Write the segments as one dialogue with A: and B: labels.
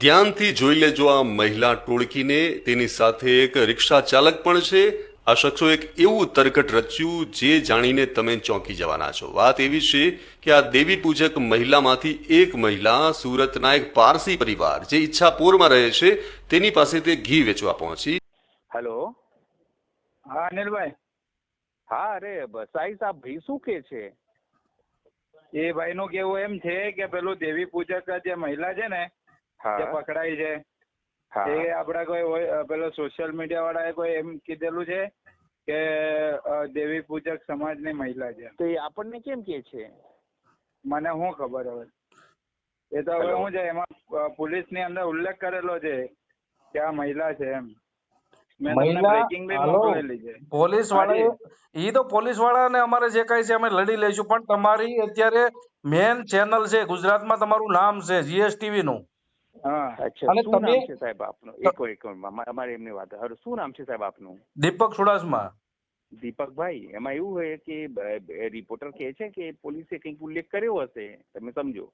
A: ધ્યાનથી જોઈ લેજો આ મહિલા ટોળકીને. તેની સાથે એક રિક્ષા ચાલક પણ છે. આ શખ્સો એક એવું તરકટ રચ્યું જે જાણીને તમે ચોંકી જવાના છો. વાત એવી છે કે આ દેવી પૂજક મહિલામાંથી એક મહિલા સુરતના એક પારસી પરિવાર જે ઈચ્છાપુરમાં રહે છે, તેની પાસે તે ઘી વેચવા પહોંચી.
B: હેલો?
C: હા, અનિલભાઈ?
B: હા, અરે સાઈ સાહેબ, ભાઈ શું કે છે?
C: એ ભાઈનું કેવું એમ છે કે પેલું દેવી પૂજક જે મહિલા છે ને જે પકડાઈ છે. એ આપડા કોઈ પેલો સોશિયલ મીડિયા વાળા કોઈ એમ કીધેલું છે કે દેવી પૂજક સમાજની મહિલા છે
B: તો એ આપણને કેમ કે છે?
C: મને શું ખબર હવે. એ તો હવે. શું છે એમાં પોલીસની અંદર ઉલ્લેખ કરેલો છે કે આ મહિલા છે એમ.
D: પોલીસવાળા એ તો પોલીસ વાળાને અમારે જે કઈ છે અમે લડી લઈશું. પણ તમારી અત્યારે મેન ચેનલ છે ગુજરાતમાં તમારું નામ છે જીએસટીવી નું. અને
B: શું
D: તમે-
B: નામ છે સાહેબ આપનું? એકો એક અમારે એમની વાત હર શું નામ છે સાહેબ આપનું?
D: દીપક સુડાસમા.
B: દીપકભાઈ એમાં એવું હોય કે રિપોર્ટર કહે છે કે પોલીસે કંઈક ઉલ્લેખ કર્યો હશે તમે સમજો.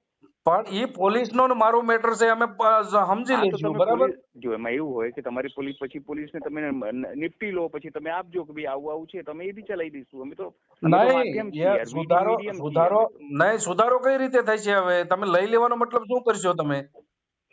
D: પણ એ પોલીસ નો મારો મેટર છે અમે સમજી લઈશું બરાબર?
B: જો એમાં એવું હોય કે તમારી પોલીસ પછી પોલીસ ને તમે નિપટી લો પછી તમે આપજો કે ભાઈ આવું આવું છે તમે એ બી ચલાવી દઈશું. અમે તો
D: નહીં સુધારો સુધારો નહીં સુધારો કઈ રીતે થાય છે હવે? તમે લઈ લેવાનો મતલબ શું કરશો તમે?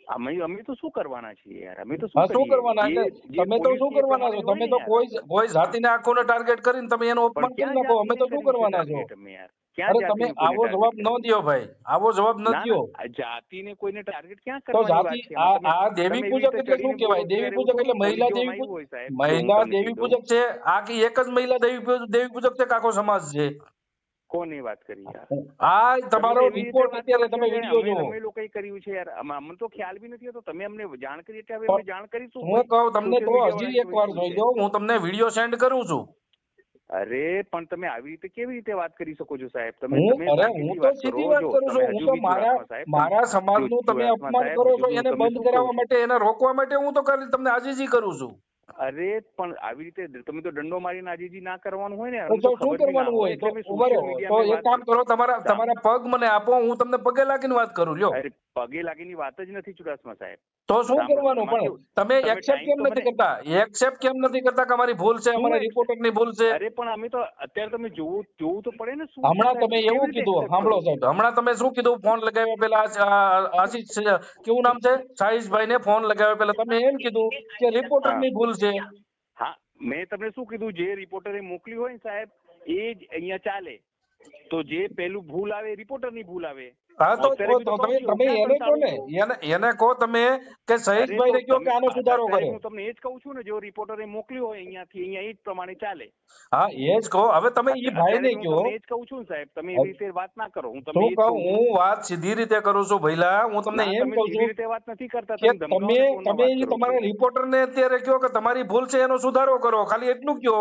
B: અમે અમે તો શું કરવાના છીએ યાર? અમે તો શું
D: કરવાના? તમે તો શું કરવાના છો? તમે તો કોઈ કોઈ જાતિને આંખોને ટાર્ગેટ કરીને તમે એનો અપમાન કરી? નાખો અમે તો શું કરવાના છો?
B: તમે યાર?
D: અરે તમે આવો જવાબ ન દિયો ભાઈ. આવો જવાબ ન દ્યો.
B: જાતિને કોઈને ટાર્ગેટ ક્યાં કરવાની વાત છે?
D: આ આ દેવી પૂજક એટલે શું કહેવાય? દેવી પૂજક એટલે મહિલા દેવી મહિલા દેવી પૂજક છે આ કે એક જ મહિલા દેવી દેવી પૂજક છે કે આખો સમાજ છે?
B: કોની વાત કરી યાર?
D: આ તમારો
B: તમે
D: રિપોર્ટ અત્યારે તમે વિડિયો જો
B: અમે-
D: લોકો
B: અમે કર્યું છે યાર. અમને તો ખ્યાલ બી નથી હતો. તમે અમને જાણ કરી એટલે હવે અમે જાણ કરીશું
D: હું કહું તમને તો હજી
B: એકવાર
D: જોઈ લો હું તમને વિડિયો સેન્ડ કરું છું.
B: અરે પણ તમે આવી રીતે કેવી રીતે વાત કરી શકો છો સાહેબ? તમે તમે
D: અરે હું તો સીધી વાત
B: કરું
D: છું. હું તો મારા મારા
B: તમે-
D: સમાજનું તમે અપમાન કરો છો એને બંધ કરાવવા માટે એને રોકવા માટે હું તો તમને આજીજી કરું છું.
B: અરે પણ આવી રીતે તમે તો દંડો મારીને આજીજી ના કરવાનું હોય ને
D: તો શું કરવાનું હોય. તો એક કામ કરો તમારા તમારા પગ મને આપો હું તમને પગે લાગીને વાત કરું. લ્યો.
B: અરે પગે લાગીની વાત જ નથી ચુડાસમા સાહેબ.
D: તો શું કરવાનું પણ? તમે એક્સેપ્ટ કેમ નથી કરતા? એક્સેપ્ટ કેમ નથી કરતા કે અમારી ભૂલ છે? અમારા રિપોર્ટરની ભૂલ છે?
B: અરે પણ અમે તો અત્યારે તમે જોવું જોવું તો પડે ને શું
D: હમણાં તમે એવું કીધું સાંભળો સાહેબ. હમણાં તમે શું કીધું? ફોન લગાવ્યા પેલા આશીષ કેવું નામ છે? સાહિશભાઈ ને ફોન લગાવ્યા પેલા. તમે એમ કીધું કે રિપોર્ટરની ભૂલ છે.
B: હા, મેં તમને શું કીધું? જે રિપોર્ટરે મોકલ્યું હોય ને સાહેબ, એ જ અહીંયા ચાલે. તો જે પેલું ભૂલ આવે રિપોર્ટરની ભૂલ આવે.
D: હા તો તમે તમે એને કહો ને એને એને કહો તમે કે સહીશભાઈ ને કહો કે આનો સુધારો કરે.
B: હું તમને એ જ કહું છું ને જો રિપોર્ટરે મોકલ્યું હોય અહીંયાથી અહીંયા એ જ પ્રમાણે ચાલે.
D: હા એ જ કહો. હવે તમે એ ભાઈ ને કહો.
B: એ જ કહું છું સાહેબ તમે એ રીતે વાત ના કરો. હું તમને
D: કહું હું વાત સીધી રીતે કરું છું ભઈલા. હું તમને એમ કહું છું
B: રીતે વાત નથી કરતા તમે
D: તમે તમે તમારા રિપોર્ટર ને અત્યારે કહો કે તમારી ભૂલ છે એનો સુધારો કરો. ખાલી એટલું કહો.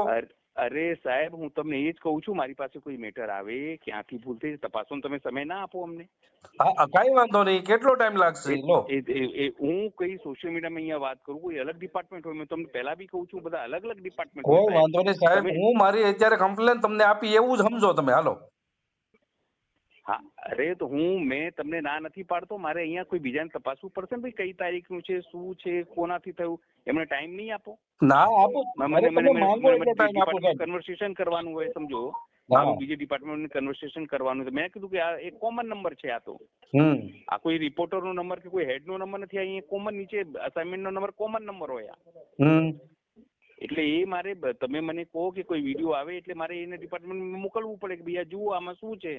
B: અરે સાહેબ હું તમને એ જ કહું છું મારી પાસે કોઈ મેટર આવે ક્યાંથી ભૂલ થઈ તપાસો તમે સમય ના આપો અમને.
D: કઈ વાંધો નહીં. કેટલો ટાઈમ લાગશે?
B: હું કઈ સોશિયલ મીડિયામાં અહીંયા વાત કરું કોઈ અલગ ડિપાર્ટમેન્ટ હોય મેં તમને પહેલા બી કહું છું બધા અલગ અલગ ડિપાર્ટમેન્ટ
D: વાંધો નહીં સાહેબ. હું મારી અત્યારે કમ્પ્લેન તમને આપી એવું જ સમજો તમે. હાલો.
B: હા અરે તો હું મેં તમને ના નથી પાડતો મારે અહીંયા કોઈ બીજાને તપાસવું પડશે ને ભાઈ કઈ તારીખનું છે શું છે કોનાથી થયું? એમને ટાઈમ નહીં આપો.
D: ના આપો. મને સાહેબ.
B: કન્વર્સેશન કરવાનું હોય સમજો. મારું બીજી ડિપાર્ટમેન્ટ કન્વર્સેશન કરવાનું મેં કીધું કે આ એક કોમન નંબર છે આ તો. આ કોઈ રિપોર્ટર નો નંબર કે કોઈ હેડ નો નંબર નથી અહીંયા કોમન નીચે અસાઇનમેન્ટ નો નંબર કોમન નંબર હોય આ. એટલે એ મારે તમે મને કહો કે કોઈ વીડિયો આવે એટલે મારે એને ડિપાર્ટમેન્ટ મોકલવું પડે કે ભાઈ જુઓ આમાં શું છે.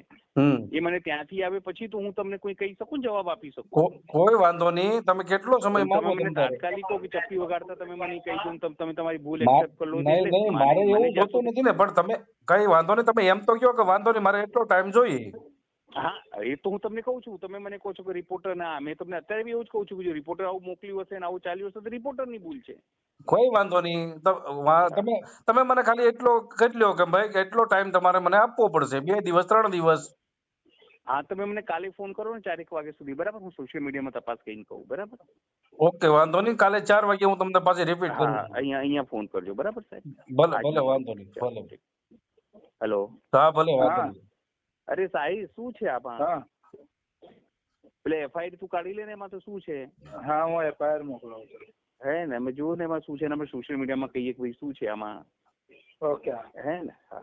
B: એ મને ત્યાંથી આવે પછી તો હું તમને કોઈ કહી શકું જવાબ આપી શકું.
D: કોઈ વાંધો નહીં. તમે કેટલો સમય માંગો
B: મને તાત્કાલિક કહો કે ચપ્પી વગાડતા તમે મને કહી દો તમે તમે તમારી ભૂલ એક્સેપ્ટ કરી લો.
D: નહીં
B: મારે
D: એવું જોતું નથી ને પણ તમે કઈ વાંધો નહીં તમે એમ તો કહો કે વાંધો નહીં મારે એટલો ટાઈમ જોઈએ.
B: હા એ તો હું તમને કહું છું. તમે મને કહો છો કે રિપોર્ટર ના મેં તમને અત્યારે બી એવું જ કહું છું કે જો રિપોર્ટર આવું મોકલ્યું હશે ને આવું ચાલ્યું હશે તો રિપોર્ટરની ભૂલ છે.
D: કોઈ વાંધો નહીં. તમે તમે મને ખાલી એટલો કહી લ્યો કે ભાઈ કે એટલો ટાઈમ તમારે મને આપવો પડશે. બે દિવસ ત્રણ દિવસ.
B: હા તમે મને કાલે ફોન કરો ને ચારેક વાગ્યા સુધી બરાબર? હું સોશિયલ મીડિયામાં તપાસ કરીને કહું બરાબર?
D: ઓકે વાંધો નહીં. કાલે ચાર વાગે હું તમને પાછી રિપીટ કરું.
B: અહીંયા અહીંયા ફોન કરજો બરાબર સાહેબ?
D: ભલે ભલે વાંધો નહીં ભલે.
B: હેલો?
D: હા ભલે વાંધો. નહીં.
B: અરે સાહેબ શું છે આ
C: પણ?
B: એટલે એફઆઈઆર તું કાઢી લે ને એમાં તો શું છે?
C: હા હું એફઆઈઆર મોકલાવું છું.
B: હે ને અમે જુઓ ને એમાં શું છે ને અમે સોશિયલ મીડિયામાં કહીએ કે ભાઈ શું છે આમાં.
C: ઓકે
B: હે ને? હા.